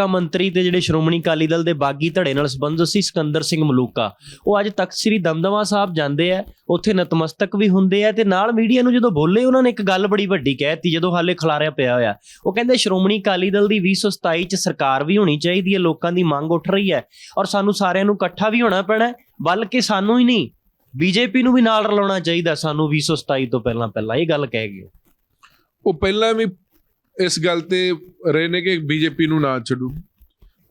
ਸਾਬਕਾ ਮੰਤਰੀ ਤੇ ਜਿਹੜੇ ਸ਼੍ਰੋਮਣੀ ਅਕਾਲੀ ਦਲ ਦੇ ਬਾਗੀ ਧੜੇ ਨਾਲ ਸੰਬੰਧਿਤ ਸੀ, ਸਿਕੰਦਰ ਸਿੰਘ ਮਲੂਕਾ। ਉਹ ਅੱਜ ਤਖਤ ਸ੍ਰੀ ਦਮਦਮਾ ਸਾਹਿਬ ਜਾਂਦੇ ਆ, ਉੱਥੇ ਨਤਮਸਤਕ ਵੀ ਹੁੰਦੇ ਆ ਤੇ ਨਾਲ ਮੀਡੀਆ ਨੂੰ ਜਦੋਂ ਬੋਲੇ ਉਹਨਾਂ ਨੇ ਇੱਕ ਗੱਲ ਬੜੀ ਵੱਡੀ ਕਹਿਤੀ ਜਦੋਂ ਹਾਲੇ ਖਲਾਰਿਆ ਪਿਆ ਹੋਇਆ। ਉਹ ਕਹਿੰਦੇ ਸ਼੍ਰੋਮਣੀ ਅਕਾਲੀ ਦਲ ਦੀ 2027 ਚ ਸਰਕਾਰ ਵੀ ਹੋਣੀ ਚਾਹੀਦੀ ਹੈ, ਲੋਕਾਂ ਦੀ ਮੰਗ ਉੱਠ ਰਹੀ ਹੈ ਔਰ ਸਾਨੂੰ ਸਾਰਿਆਂ ਨੂੰ ਇਕੱਠਾ ਵੀ ਹੋਣਾ ਪੈਣਾ ਬਲਕਿ ਸਾਨੂੰ ਹੀ ਨਹੀਂ, ਬੀਜੇਪੀ ਨੂੰ ਵੀ ਨਾਲ ਰਲਾਉਣਾ ਚਾਹੀਦਾ ਸਾਨੂੰ 2027 ਤੋਂ ਪਹਿਲਾਂ ਪਹਿਲਾਂ ਇਹ ਗੱਲ ਕਹਿ ਗਏ ਉਹ ਪਹਿਲਾਂ ਵੀ ਇਸ ਗੱਲ ਤੇ ਰਹੇ ਨੇ ਕਿ ਬੀਜੇਪੀ ਨੂੰ ਨਾ ਛੱਡੂ।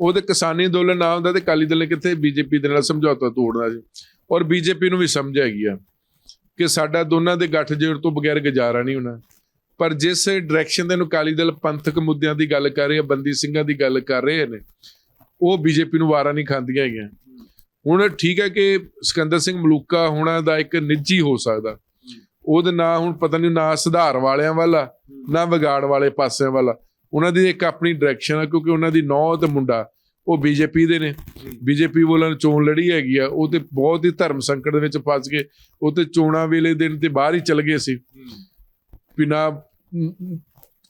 ਉਹਦੇ ਕਿਸਾਨੀ ਅੰਦੋਲਨ ਨਾ ਹੁੰਦਾ ਤੇ ਕਾਲੀ ਦਲ ਨੇ ਕਿੱਥੇ ਬੀਜੇਪੀ ਦੇ ਨਾਲ ਸਮਝੌਤਾ ਤੋੜਨਾ ਸੀ। ਔਰ ਬੀਜੇਪੀ ਨੂੰ ਵੀ ਸਮਝ ਹੈਗੀ ਆ ਕਿ ਸਾਡਾ ਦੋਨਾਂ ਦੇ ਗੱਠਜੋੜ ਤੋਂ ਬਗੈਰ ਗੁਜ਼ਾਰਾ ਨਹੀਂ ਹੋਣਾ। ਪਰ ਜਿਸ ਡਾਇਰੈਕਸ਼ਨ ਦੇ ਨੂੰ ਕਾਲੀ ਦਲ ਪੰਥਕ ਮੁੱਦਿਆਂ ਦੀ ਗੱਲ ਕਰ ਰਹੇ ਆ ਬੰਦੀ ਸਿੰਘਾਂ ਦੀ ਗੱਲ ਕਰ ਰਹੇ ਨੇ, ਉਹ ਬੀਜੇਪੀ ਨੂੰ ਵਾਰਾ ਨਹੀਂ ਖਾਂਦੀਆਂ ਹੈਗੀਆਂ। ਹੁਣ ਠੀਕ ਹੈ ਕਿ ਸਿਕੰਦਰ ਸਿੰਘ ਮਲੂਕਾ ਹੋਣਾ ਦਾ ਇੱਕ ਨਿੱਜੀ ਹੋ ਸਕਦਾ। ਉਹਦੇ ਨਾਂ ਹੁਣ ਪਤਾ ਨਹੀਂ ਨਾ ਸੁਧਾਰ ਵਾਲਿਆਂ ਵਾਲਾ ਨਾ ਵਿਗਾੜ ਵਾਲੇ ਪਾਸਿਆਂ ਵਾਲਾ। ਉਹਨਾਂ ਦੀ ਇੱਕ ਆਪਣੀ ਡਾਇਰੈਕਸ਼ਨ ਆ ਕਿਉਂਕਿ ਉਹਨਾਂ ਦੀ ਨੌ ਤੇ ਮੁੰਡਾ ਉਹ ਬੀਜੇਪੀ ਦੇ ਨੇ। ਬੀਜੇਪੀ ਵੱਲੋਂ ਚੋਣ ਲੜੀ ਹੈਗੀ ਆ ਉਹ ਤੇ ਬਹੁਤ ਹੀ ਧਰਮ ਸੰਕਟ ਦੇ ਵਿੱਚ ਫਸ ਗਏ ਉਹ ਤੇ ਚੋਣਾਂ ਵੇਲੇ ਦਿਨ ਤੇ ਬਾਹਰ ਹੀ ਚਲ ਗਏ ਸੀ। ਬਿਨਾ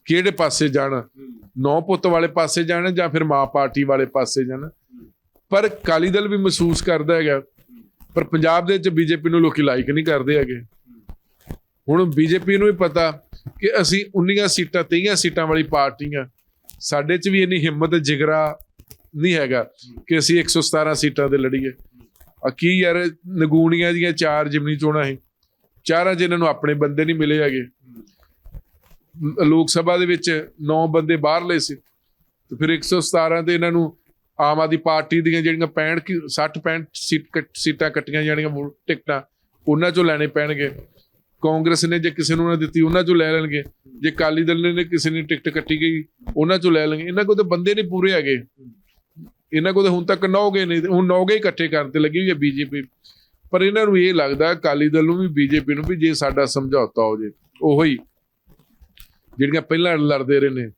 ਕਿਹੜੇ ਪਾਸੇ ਜਾਣਾ? ਨੌ ਪੁੱਤ ਵਾਲੇ ਪਾਸੇ ਜਾਣਾ ਜਾਂ ਫਿਰ ਮਾਂ ਪਾਰਟੀ ਵਾਲੇ ਪਾਸੇ ਜਾਣਾ? ਪਰ ਕਾਲੀ ਦਲ ਵੀ ਮਹਿਸੂਸ ਕਰਦਾ ਹੈਗਾ ਪਰ ਪੰਜਾਬ ਦੇ ਵਿੱਚ ਬੀਜੇਪੀ ਨੂੰ ਲੋਕੀ ਲਾਈਕ ਨਹੀਂ ਕਰਦੇ ਹੈਗੇ। ਹੁਣ ਬੀਜੇਪੀ ਨੂੰ ਵੀ ਪਤਾ ਕਿ ਅਸੀਂ 19 ਸੀਟਾਂ 23 ਸੀਟਾਂ ਵਾਲੀ ਪਾਰਟੀ ਆ। ਸਾਡੇ 'ਚ ਵੀ ਇੰਨੀ ਹਿੰਮਤ ਜਿਗਰਾ ਨਹੀਂ ਹੈਗਾ ਕਿ ਅਸੀਂ 117 ਸੀਟਾਂ ਤੇ ਲੜੀਏ। ਆ ਕੀ ਯਾਰ, ਨਗੂਣੀਆਂ ਦੀਆਂ ਚਾਰ ਜਿਮਨੀ ਚੋਣਾਂ ਸੀ। ਚਾਰਾਂ 'ਚ ਇਹਨਾਂ ਨੂੰ ਆਪਣੇ ਬੰਦੇ ਨਹੀਂ ਮਿਲੇ ਹੈਗੇ। ਲੋਕ ਸਭਾ ਦੇ ਵਿੱਚ 9 ਬੰਦੇ ਬਾਹਰਲੇ ਸੀ। ਤੇ ਫਿਰ 117 ਤੇ ਇਹਨਾਂ ਨੂੰ ਆਮ ਆਦਮੀ ਪਾਰਟੀ ਦੀਆਂ ਜਿਹੜੀਆਂ 65 ਕੀ 60 65 ਸੀਟ ਕੱਟ- ਸੀਟਾਂ ਕੱਟੀਆਂ ਜਾਣੀਆਂ ਟਿਕਟਾਂ, ਉਹਨਾਂ ਚੋਂ ਲੈਣੇ ਪੈਣਗੇ। ਕਾਂਗਰਸ ਨੇ ਜੇ ਕਿਸੇ ਨੂੰ ਨਾ ਦਿੱਤੀ, ਉਹਨਾਂ ਚੋਂ ਲੈ ਲੈਣਗੇ। ਜੇ ਕਾਲੀ ਦਲ ਨੇ ਕਿਸੇ ਨੇ ਟਿਕਟ ਕੱਟੀ ਗਈ, ਉਹਨਾਂ ਚੋਂ ਲੈ ਲੈਣਗੇ। ਇਹਨਾਂ ਕੋਲ ਤਾਂ ਬੰਦੇ ਨਹੀਂ ਪੂਰੇ ਹੈਗੇ। ਇਹਨਾਂ ਕੋਲ ਤਾਂ ਹੁਣ ਤੱਕ ਨੌਗੇ ਨਹੀਂ, ਹੁਣ ਨੌਗੇ ਹੀ ਇਕੱਠੇ ਕਰਨ ਤੇ ਲੱਗੀ ਹੋਈ ਹੈ ਬੀਜੇਪੀ। ਪਰ ਇਹਨਾਂ ਨੂੰ ਇਹ ਲੱਗਦਾ ਕਾਲੀ ਦਲ ਨੂੰ ਵੀ, ਬੀਜੇਪੀ ਨੂੰ ਵੀ ਜੇ ਸਾਡਾ ਸਮਝੌਤਾ ਹੋ ਜੇ, ਉਹੋ ਹੀ। ਜਿਹੜੀਆਂ ਪਹਿਲਾਂ ਲੜਦੇ ਰਹੇ ਨੇ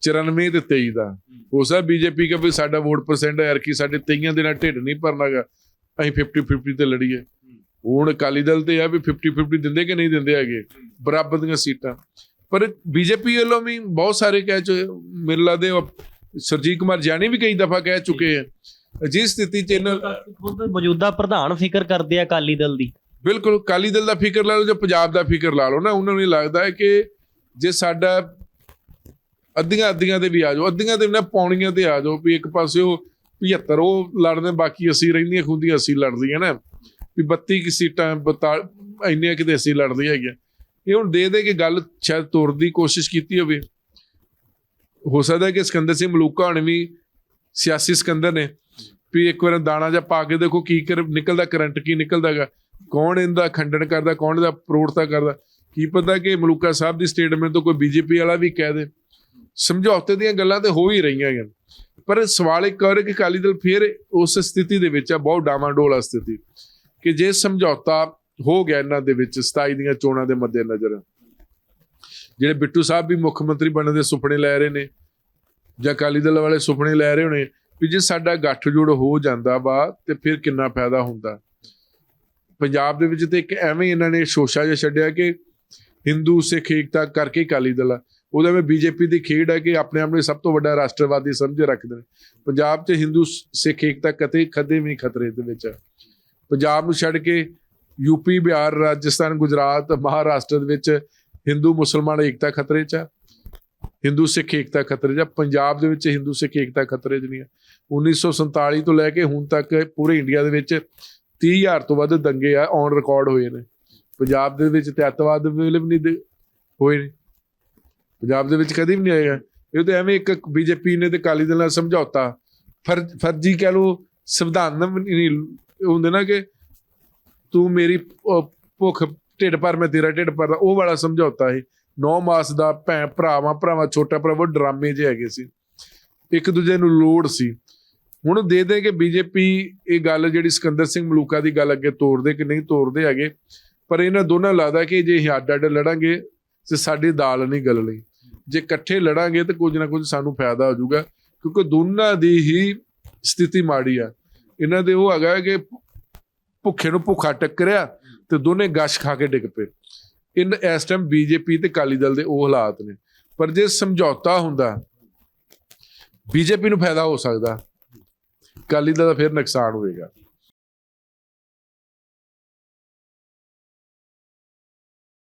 94 ਤੇ 23 ਦਾ। ਹੋ ਸਕਦਾ ਬੀਜੇਪੀ ਕਹੇ ਵੀ ਸਾਡਾ ਵੋਟ ਪਰਸੈਂਟ ਯਾਰ ਕਿ ਸਾਡੇ 23 ਦੇ ਨਾਲ ਢਿੱਡ ਨਹੀਂ ਭਰਨਾਗਾ। ਅਸੀਂ 50 50 ਤੇ ਲੜੀਏ। ਹੁਣ ਅਕਾਲੀ ਦਲ ਤੇ ਆ ਵੀ 50 50 ਦਿੰਦੇ ਕਿ ਨਹੀਂ ਦਿੰਦੇ ਹੈਗੇ? ਬਰਾਬਰ ਦੀਆਂ ਸੀਟਾਂ। ਪਰ ਬੀਜੇਪੀ ਵੱਲੋਂ ਵੀ ਬਹੁਤ ਸਾਰੇ ਕਹਿ ਚੁ ਮੇਰੇ ਲੱਗਦੇ ਸਰਜੀਤ ਕੁਮਾਰ ਜਾਨੀ ਵੀ ਕਈ ਦਫਾ ਕਹਿ ਚੁੱਕੇ ਆ। ਜਿਸ ਸਥਿਤੀ ਚ ਇਹਨਾਂ ਖੁਦ ਮੌਜੂਦਾ ਪ੍ਰਧਾਨ ਫਿਕਰ ਕਰਦੇ ਆ ਅਕਾਲੀ ਦਲ ਦੀ। ਬਿਲਕੁਲ ਅਕਾਲੀ ਦਲ ਦਾ ਫਿਕਰ ਲਾ ਲਓ ਜਾਂ ਪੰਜਾਬ ਦਾ ਫਿਕਰ ਲਾ ਲਓ ਨਾ ਉਹਨਾਂ ਨੂੰ ਲੱਗਦਾ ਹੈ ਕਿ ਜੇ ਸਾਡਾ ਅੱਧੀਆਂ ਅੱਧੀਆਂ ਤੇ ਵੀ ਆ ਜਾਓ ਅੱਧੀਆਂ ਤੇ ਨਾ ਪੌਣੀਆਂ ਤੇ ਆ ਜਾਓ ਵੀ ਇੱਕ ਪਾਸੇ ਉਹ 75 ਉਹ ਲੜਦੇ ਬਾਕੀ ਅਸੀਂ ਰਹਿੰਦੀਆਂ ਖੁੰਦੀਆਂ ਅਸੀਂ ਲੜਦੀਆਂ ਨਾ। ਵੀ 32 ਕੀ ਸੀਟਾਂ 42 ਇੰਨੀਆਂ ਕਿਤੇ ਅਸੀਂ ਲੜਦੀਆਂ ਹੈਗੀਆਂ ਇਹ ਹੁਣ ਦੇ ਦੇ ਕੇ ਗੱਲ ਸ਼ਾਇਦ ਤੋੜਨ ਦੀ ਕੋਸ਼ਿਸ਼ ਕੀਤੀ ਹੋਵੇ। ਹੋ ਸਕਦਾ ਕਿ ਸਿਕੰਦਰ ਸਿੰਘ ਮਲੂਕਾ ਹਣ ਵੀ ਸਿਆਸੀ ਸਿਕੰਦਰ ਨੇ ਵੀ ਇੱਕ ਵਾਰ ਦਾਣਾ ਜਾਂ ਪਾ ਕੇ ਦੇਖੋ ਕੀ ਕਰ ਨਿਕਲਦਾ ਕਰੰਟ ਕੀ ਨਿਕਲਦਾਗਾ। ਕੌਣ ਇਹਦਾ ਖੰਡਨ ਕਰਦਾ, ਕੌਣ ਇਹਦਾ ਪ੍ਰੋੜਤਾ ਕਰਦਾ। ਕੀ ਪਤਾ ਕਿ ਮਲੂਕਾ ਸਾਹਿਬ ਦੀ ਸਟੇਟਮੈਂਟ ਤੋਂ ਕੋਈ ਬੀਜੇਪੀ ਵਾਲਾ ਵੀ ਕਹਿ ਦੇ। ਸਮਝੌਤੇ ਦੀਆਂ ਗੱਲਾਂ ਤੇ ਹੋ ਹੀ ਰਹੀਆਂ ਹਨ ਪਰ ਸਵਾਲ ਇੱਕ ਕਰ ਕਿ ਅਕਾਲੀ ਦਲ ਫਿਰ ਉਸ ਸਥਿਤੀ ਦੇ ਵਿੱਚ ਆ, ਬਹੁਤ ਡਾਵਾਂਡੋਲ ਆ ਸਥਿਤੀ। ਕਿ ਜੇ ਸਮਝੌਤਾ ਹੋ ਗਿਆ ਇਹਨਾਂ ਦੇ ਵਿੱਚ 27 ਦੀਆਂ ਚੋਣਾਂ ਦੇ ਮੱਦੇਨਜ਼ਰ, ਜਿਹੜੇ ਬਿੱਟੂ ਸਾਹਿਬ ਵੀ ਮੁੱਖ ਮੰਤਰੀ ਬਣਨ ਦੇ ਸੁਪਨੇ ਲੈ ਰਹੇ ਨੇ ਜਾਂ ਅਕਾਲੀ ਦਲ ਵਾਲੇ ਸੁਪਨੇ ਲੈ ਰਹੇ ਹੋਣੇ, ਵੀ ਜੇ ਸਾਡਾ ਗੱਠਜੋੜ ਹੋ ਜਾਂਦਾ ਵਾ ਤੇ ਫਿਰ ਕਿੰਨਾ ਫਾਇਦਾ ਹੁੰਦਾ। ਪੰਜਾਬ ਦੇ ਵਿੱਚ ਤੇ ਇੱਕ ਐਵੇਂ ਇਹਨਾਂ ਨੇ ਸ਼ੋਸ਼ਾ ਜਿਹਾ ਛੱਡਿਆ ਕਿ ਹਿੰਦੂ, ਸਿੱਖ, ਏਕਤਾ ਕਰਕੇ ਅਕਾਲੀ ਦਲ ਆ। ਉਹਦਾ ਵਿੱਚ ਬੀਜੇਪੀ ਦੀ ਖੇਡ ਹੈ ਕਿ ਆਪਣੇ ਆਪ ਨੂੰ ਸਭ ਤੋਂ ਵੱਡਾ ਰਾਸ਼ਟਰਵਾਦੀ ਸਮਝ ਰੱਖਦੇ ਨੇ। ਪੰਜਾਬ 'ਚ ਹਿੰਦੂ, ਸਿੱਖ, ਏਕਤਾ ਕਦੇ ਕਦੇ ਵੀ ਖਤਰੇ ਦੇ ਵਿੱਚ। ਹੈ ਪੰਜਾਬ ਨੂੰ ਛੱਡ ਕੇ ਯੂਪੀ ਬਿਹਾਰ, ਰਾਜਸਥਾਨ, ਗੁਜਰਾਤ, ਮਹਾਰਾਸ਼ਟਰ ਦੇ ਵਿੱਚ ਹਿੰਦੂ, ਮੁਸਲਮਾਨ ਏਕਤਾ ਖਤਰੇ 'ਚ ਹੈ ਹਿੰਦੂ, ਸਿੱਖ ਏਕਤਾ ਖਤਰੇ 'ਚ ਹੈ। ਪੰਜਾਬ ਦੇ ਵਿੱਚ ਹਿੰਦੂ, ਸਿੱਖ ਏਕਤਾ ਖਤਰੇ 'ਚ ਨਹੀਂ ਹੈ 1947 ਤੋਂ ਲੈ ਕੇ ਹੁਣ ਤੱਕ ਪੂਰੇ ਇੰਡੀਆ ਦੇ ਵਿੱਚ 30000 ਤੋਂ ਵੱਧ ਦੰਗੇ ਆ ਔਨ ਰਿਕਾਰਡ ਹੋਏ ਨੇ। ਪੰਜਾਬ ਦੇ ਵਿੱਚ ਤੇ ਅੱਤਵਾਦ ਵੇਲੇ ਵੀ ਨਹੀਂ ਦੇ- ਹੋਏ ਨੇ। ਪੰਜਾਬ ਦੇ ਵਿੱਚ ਕਦੀ ਵੀ ਨਹੀਂ ਆਏਗਾ ਇਹ ਤਾਂ ਐਵੇਂ ਇੱਕ ਬੀਜੇਪੀ ਨੇ ਤੇ ਅਕਾਲੀ ਦਲ ਨਾਲ ਸਮਝੌਤਾ। ਫਰਜ਼, ਫਰਜ਼ੀ ਕਹਿ ਲੋ ਸੰਵਿਧਾਨ ਨਹੀਂ ਹੁੰਦੇ ਨਾ ਕਿ ਤੂੰ ਮੇਰੀ ਭੁੱਖ, ਢਿੱਡ ਪਰ ਮੈਂ ਤੇਰਾ ਢਿੱਡ ਭਰਦਾ। ਉਹ ਵਾਲਾ ਸਮਝੌਤਾ ਸੀ। ਨੌ ਮਾਸ ਦਾ ਭੈਣ, ਭਰਾਵਾਂ ਭਰਾਵਾਂ ਛੋਟਾ, ਭਰਾ, ਉਹ ਡਰਾਮੇ ਜੇ ਹੈਗੇ ਸੀ। ਇੱਕ ਦੂਜੇ ਨੂੰ ਲੋੜ ਸੀ। ਹੁਣ ਦੇ ਦੇ ਕਿ ਬੀਜੇਪੀ ਇਹ ਗੱਲ ਜਿਹੜੀ ਸਿਕੰਦਰ ਸਿੰਘ ਮਲੂਕਾ ਦੀ ਗੱਲ ਅੱਗੇ ਤੋਰਦੇ ਕਿ ਨਹੀਂ ਤੋਰਦੇ ਹੈਗੇ, ਪਰ ਇਹਨਾਂ ਦੋਨਾਂ ਲੱਗਦਾ ਕਿ ਜੇ ਇਹ ਅੱਡ ਅੱਡ ਲੜਾਂਗੇ, ਤੇ ਸਾਡੀ ਦਾਲ ਨਹੀਂ ਲਈ ਜੇ ਇਕੱਠੇ ਲੜਾਂਗੇ, ਤਾਂ ਕੁਝ ਨਾ ਕੁਝ ਸਾਨੂੰ ਫਾਇਦਾ ਹੋ ਜਾਊਗਾ, ਕਿਉਂਕਿ ਦੋਨਾਂ ਦੀ ਹੀ ਸਥਿਤੀ ਮਾੜੀ ਆ। ਇਹਨਾਂ ਦੇ ਉਹ ਹੈਗਾ ਕਿ ਭੁੱਖੇ ਨੂੰ ਭੁੱਖਾ ਟੱਕਰਿਆ ਤੇ ਦੋਨੇ ਗਸ਼ ਖਾ ਕੇ ਡਿੱਗ ਪਏ। ਇਨ ਇਸ ਟਾਈਮ ਬੀਜੇਪੀ ਤੇ ਕਾਲੀ ਦਲ ਦੇ ਉਹ ਹਾਲਾਤ ਨੇ। ਪਰ ਜੇ ਸਮਝੌਤਾ ਹੁੰਦਾ ਬੀਜੇਪੀ ਨੂੰ ਫਾਇਦਾ ਹੋ ਸਕਦਾ। ਅਕਾਲੀ ਦਲ ਦਾ ਫਿਰ ਨੁਕਸਾਨ ਹੋਏਗਾ।